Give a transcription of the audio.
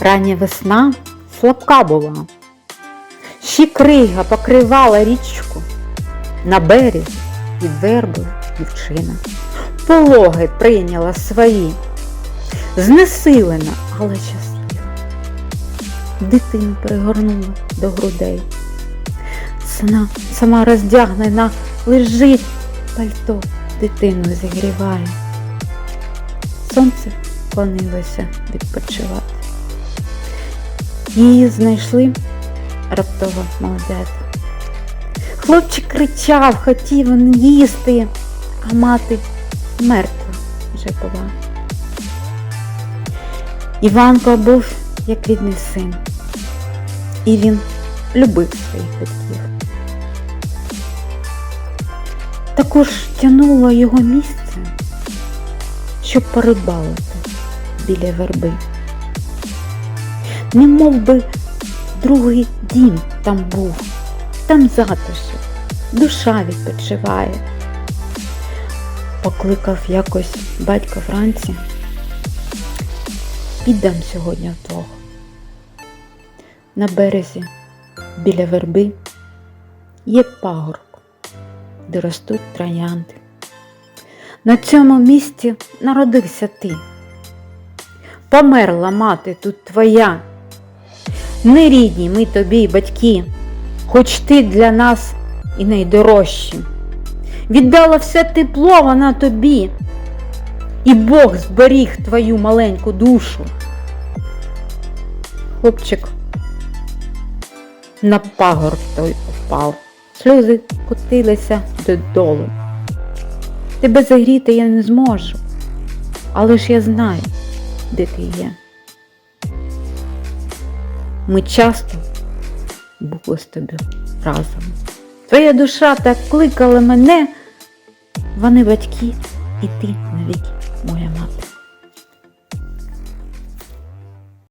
Рання весна слабка була. Ще крига покривала річку. На березі під вербою дівчина. Пологи прийняла свої. Знесилена, але щаслива. Дитину пригорнула до грудей. Сама, сама роздягнена лежить, пальто дитину зігріває. Сонце клонилося відпочивати. Її знайшли раптово молодята. Хлопчик кричав, хотів він їсти, а мати мертва вже була. Іванко був як рідний син, і він любив своїх батьків. Також тянуло його місце, щоб порибалити біля верби. Не мов би другий дім там був, там затишок, душа відпочиває. Покликав якось батько вранці. Підемо сьогодні вдвох. На березі біля верби є пагорб, де ростуть троянди. На цьому місці народився ти. Померла мати тут твоя. Не рідні ми тобі, батьки, хоч ти для нас і найдорожчі. Віддала все тепло вона тобі, і Бог зберіг твою маленьку душу. Хлопчик на пагорб той впав, сльози котилися додолу. Тебе загріти я не зможу, але ж я знаю, де ти є. Ми часто були з тобі разом. Твоя душа так кликала мене, вони батьки, і ти навіть моя мати.